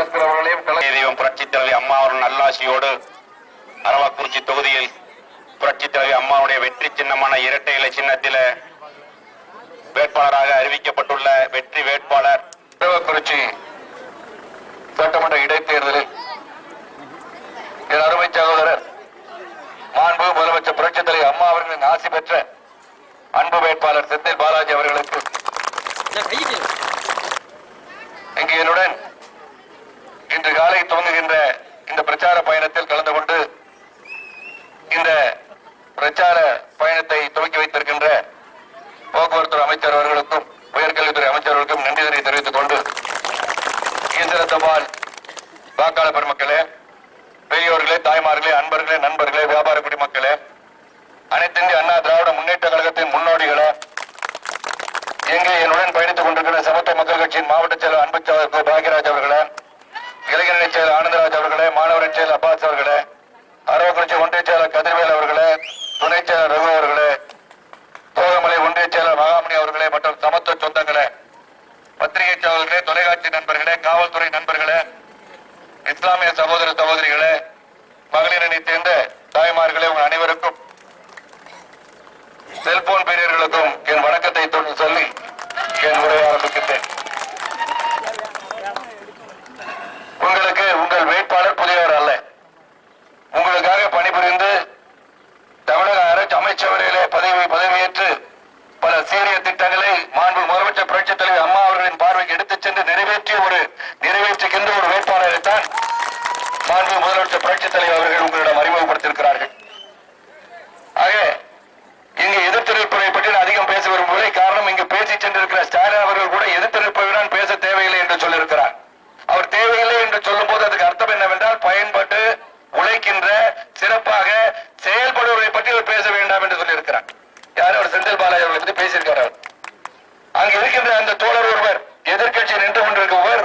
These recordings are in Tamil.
புஷ்கர் அவர்களையும் தெய்வம் புரட்சித் தலைவி அம்மா அவர்கள் நல்லாசியோடு அரவாக்குறிச்சி தொகுதியில் புரட்சித் தலைவி அம்மாவுடைய வெற்றி சின்னமான இரட்டை இலை சின்னத்தில் வேட்பாளராக அறிவிக்கப்பட்டுள்ள வெற்றி வேட்பாளர் அரவாக்குறிச்சி சட்டமன்ற இடைத்தேர்தலில் என் அருமை சகோதரர் மாண்பு முதலமைச்சர் புரட்சித் தலைவி அம்மா அவர்களின் ஆசி பெற்ற அன்பு வேட்பாளர் செந்தில் பாலாஜி அவர்களுக்கு இங்கு என்னுடன் இன்று காலை துவங்குகின்ற இந்த பிரச்சார பயணத்தில் கலந்து கொண்டு இந்த பிரச்சார பயணத்தை துவக்கி வைத்திருக்கின்ற போக்குவரத்து அமைச்சர் அவர்களுக்கும் உயர்கல்வித்துறை அமைச்சர்களுக்கும் நன்றி தெரிவித்துக் கொண்டு இயந்திர தபால் வாக்காளர் பெருமக்களே பெரியோர்களே தாய்மார்களே அன்பர்களே நண்பர்களே வியாபார குடிமக்களே அனைத்திந்திய அண்ணா திராவிட முன்னேற்ற கழகத்தின் முன்னோடிகளே எங்கே என்னுடன் பயணித்துக் கொண்டிருக்கிற சமத்துவ மக்கள் கட்சியின் மாவட்ட செயலர் அன்பு பாக்யராஜ் அவர்களே இளைஞரணி செயலர் ஆனந்தராஜ் அவர்களே மாணவரின் செயல் அப்பாஸ் அவர்களே அரவக்குறிச்சி ஒன்றிய செயலர் கதிர்வேல் அவர்களே துணை செயலர் ரகு அவர்களே தோகமலை ஒன்றிய செயலர் மகாமணி அவர்களே மற்றும் சமத்துவ சொந்தங்களே பத்திரிகை சேவல்களே தொலைக்காட்சி நண்பர்களே காவல்துறை நண்பர்களே இஸ்லாமிய சகோதர சகோதரிகளே மகளிரணி சேர்ந்த தாய்மார்களே உங்கள் அனைவருக்கும் செல்போன் பெரியர்களுக்கும் என் வணக்கத்தை சொல்லி என் உரையை ஆரம்பிக்கின்றேன். சார்ந்த தோழர் ஒருவர் எதிர்கட்சியில் நின்று கொண்டிருக்கிறவர்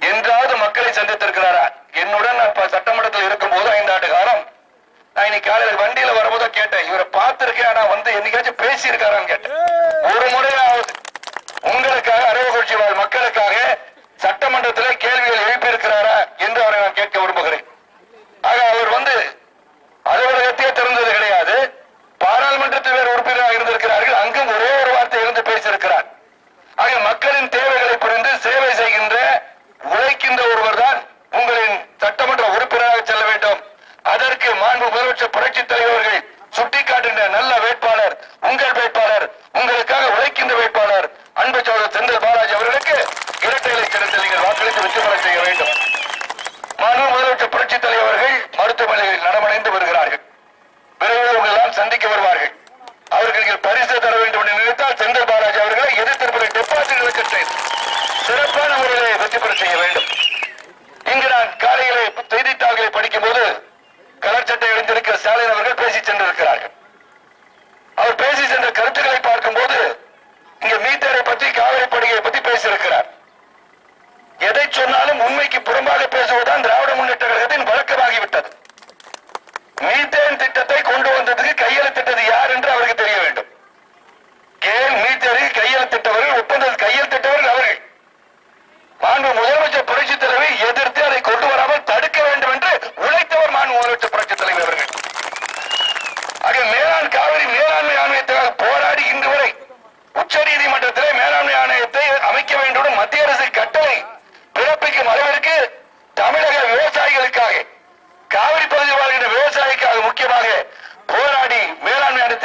என்றாவது மக்களை சந்தித்திருக்கிறாரா? என்னுடன் நான் சட்டமன்றத்தில் இருக்கும் போது ஐந்தாண்டு காலம் நான் இன்னைக்கு காலையில் வண்டியில வரும்போதோ கேட்டேன் இவரை பார்த்திருக்கேன் ஆனா வந்து என்னைக்காச்சும் பேசியிருக்காரான்னு கேட்டேன். ஒரு முறை அவர் பாதையில் நடமடைந்து வருகிறது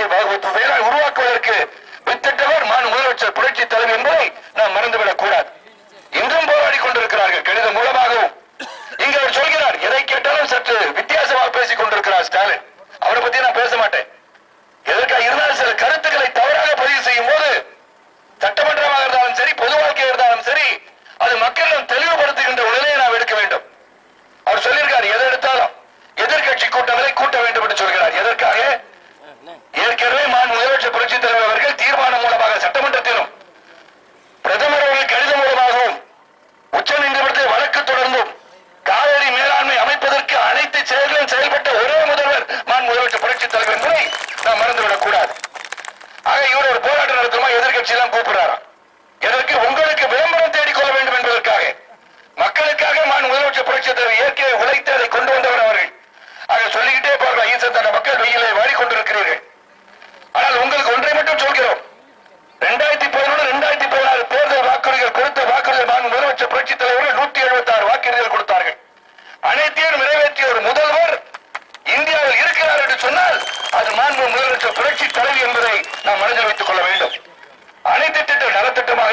தமிழகத்தை உருவாக்குவதற்கு வித்திட்டவர் மான் முதலமைச்சர் புரட்சி தலைவர் என்பதை நாம் மறந்துவிடக் கூடாது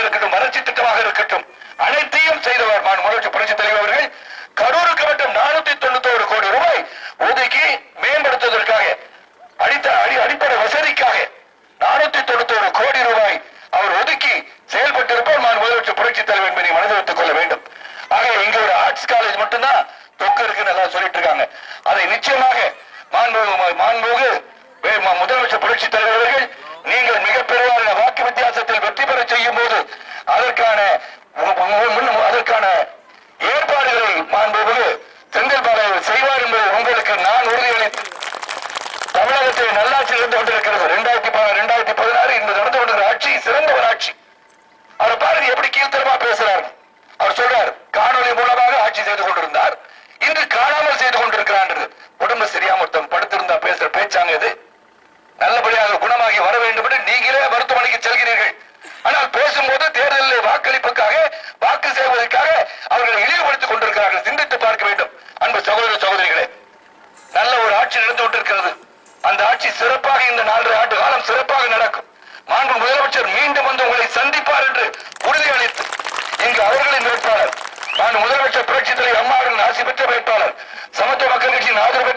நலத்திட்டமாக இருக்கட்டும் வளர்ச்சி திட்டமாக இருக்கட்டும் அனைத்தையும் செய்தவர் மாண்பு முதலமைச்சர் புரட்சி தலைவர் அவர்கள். கரூருக்கு மட்டும் நானூத்தி தொண்ணூத்தி ஒரு கோடி ரூபாய் ஒதுக்கி மேம்படுத்துவதற்காக அடித்த அடி அடிப்படை வசதிக்காக நானூத்தி தொண்ணூத்தி ஒரு கோடி ரூபாய் அவர் ஒதுக்கி செயல்பட்டிருப்பார் மாண்பு முதலமைச்சர் புரட்சி தலைவர் என்பதை மனதில் வைத்துக் கொள்ள வேண்டும். ஆகவே இங்க ஒரு ஆர்ட்ஸ் காலேஜ் மட்டும்தான் தொக்கு இருக்குன்னு எல்லாம் சொல்லிட்டு இருக்காங்க. அதை நிச்சயமாக மாண்புமிகு மாண்புமிகு முதலமைச்சர் புரட்சி தலைவர் அவர்கள் நீங்கள் மிகப்பெரிய செய்யும் போது அதற்கான அதற்கான ஏற்பாடுகளை மாண்புமிகு செந்தில் பாலாஜி செய்வார் என்பதை உங்களுக்கு நான் உறுதியளித்து தமிழகத்தில் நல்லாட்சி நடந்து கொண்டிருக்கிறது. இரண்டாயிரத்தி இரண்டாயிரத்தி பதினாறு இன்று நடந்து கொண்டிருக்கிற ஆட்சி சிறந்த ஒரு ஆட்சி. அவர் பாரதி எப்படி கீழ்த்தரமா பேசுறார். அவர் சொல்றார் காணொலி மூலமாக ஆட்சி செய்து கொண்டிருந்தார். இன்று காணாமல் செய்து கொண்டிருக்கிறார் சிறப்பாக இந்த நாலரை ஆண்டு காலம் சிறப்பாக நடக்கும். மாண்பு முதலமைச்சர் மீண்டும் வந்து உங்களை சந்திப்பார் என்று உறுதியளித்து இங்கு அவர்களின் வேட்பாளர் மாண்பு முதலமைச்சர் புரட்சி தலைவர் அம்மா அவர்களின் ஆசி பெற்ற வேட்பாளர் சமத்துவ மக்கள் கட்சியின் ஆதரவு